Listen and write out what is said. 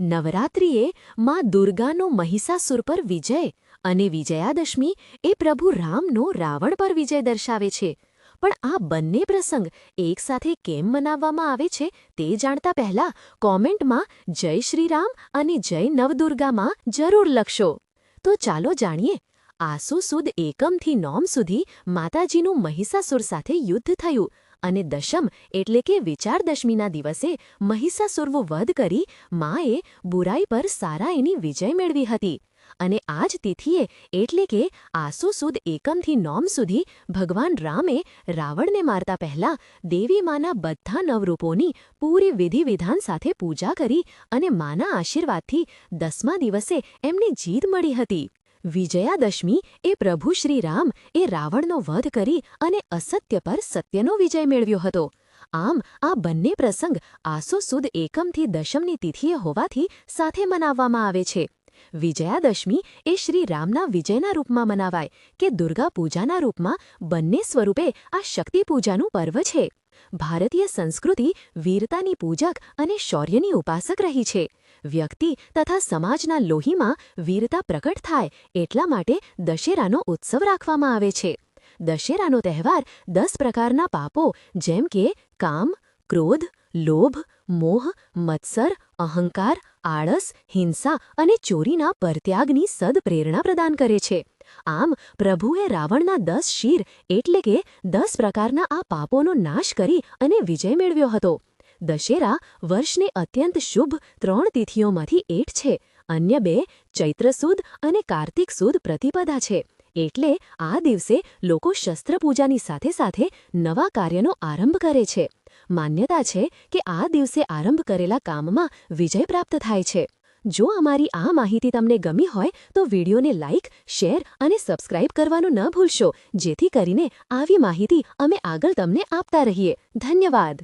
નવરાત્રિએ માં દુર્ગાનો મહિષાસુર પર વિજય અને વિજયાદશમી એ પ્રભુ રામનો રાવણ પર વિજય દર્શાવે છે. પણ આ બંને પ્રસંગ એકસાથે કેમ મનાવવામાં આવે છે તે જાણતા પહેલા કોમેન્ટમાં જય શ્રીરામ અને જય નવદુર્ગામાં જરૂર લખશો. તો ચાલો જાણીએ આસુ સુદ એકમથી નોમ સુધી માતાજીનું મહિષાસુર સાથે યુદ્ધ થયું. અને દશમ એટલે કે વિચારદશમીના દિવસે મહિષાસુરવો વધ કરી માએ બુરાઈ પર સારા એની વિજય મેળવી હતી. અને આ જ તિથિએ એટલે કે આસો સુદ એકમથી નોમ સુધી ભગવાન રામે રાવણને મારતા પહેલા દેવી માના બધા નવરૂપોની પૂરી વિધિવિધાન સાથે પૂજા કરી અને માના આશીર્વાદથી દસમા દિવસે એમને જીત મળી હતી. વિજયાદશમી એ પ્રભુ શ્રી રામ એ રાવણનો વધ કરી અને અસત્ય પર સત્યનો વિજય મેળવ્યો હતો. આમ, આ બંને પ્રસંગ આસો સુદ એકમથી દશમની તિથિએ હોવાથી સાથે મનાવવામાં આવે છે. વિજયાદશમી એ શ્રી રામના વિજયના રૂપમાં મનાવાય કે દુર્ગા પૂજાના રૂપમાં બંને સ્વરૂપે આ શક્તિ પૂજાનું પર્વ છે. ભારતીય સંસ્કૃતિ વીરતાની પૂજક અને શૌર્યની ઉપાસક રહી છે. વ્યક્તિ તથા સમાજના લોહીમાં વીરતા પ્રકટ થાય એટલા માટે દશેરાનો ઉત્સવ રાખવામાં આવે છે. દશેરાનો તહેવાર દસ પ્રકારના પાપો જેમ કે કામ, ક્રોધ, લોભ, મોહ, મત્સર, અહંકાર, આળસ, હિંસા અને ચોરીના પરત્યાગની સદપ્રેરણા પ્રદાન કરે છે. આમ પ્રભુએ રાવણના દસ શીર એટલે કે દસ પ્રકારના આ પાપોનો નાશ કરી અને વિજય મેળવ્યો હતો. દશેરા વર્ષને અત્યંત શુભ ત્રણ તિથિઓમાંથી એક છે. અન્ય બે ચૈત્ર સુદ અને કાર્તિક સુદ પ્રતિપદા છે. એટલે આ દિવસે લોકો શસ્ત્રપૂજાની સાથે સાથે નવા કાર્યનો આરંભ કરે છે. માન્યતા છે કે આ દિવસે આરંભ કરેલા કામમાં વિજય પ્રાપ્ત થાય છે. જો અમારી આ માહિતી તમને ગમી હોય તો વિડીયોને લાઇક શેર અને સબસ્ક્રાઇબ કરવાનું ન ભૂલશો. જેથી કરીને આવી માહિતી અમે આગળ તમને આપતા રહીએ. ધન્યવાદ.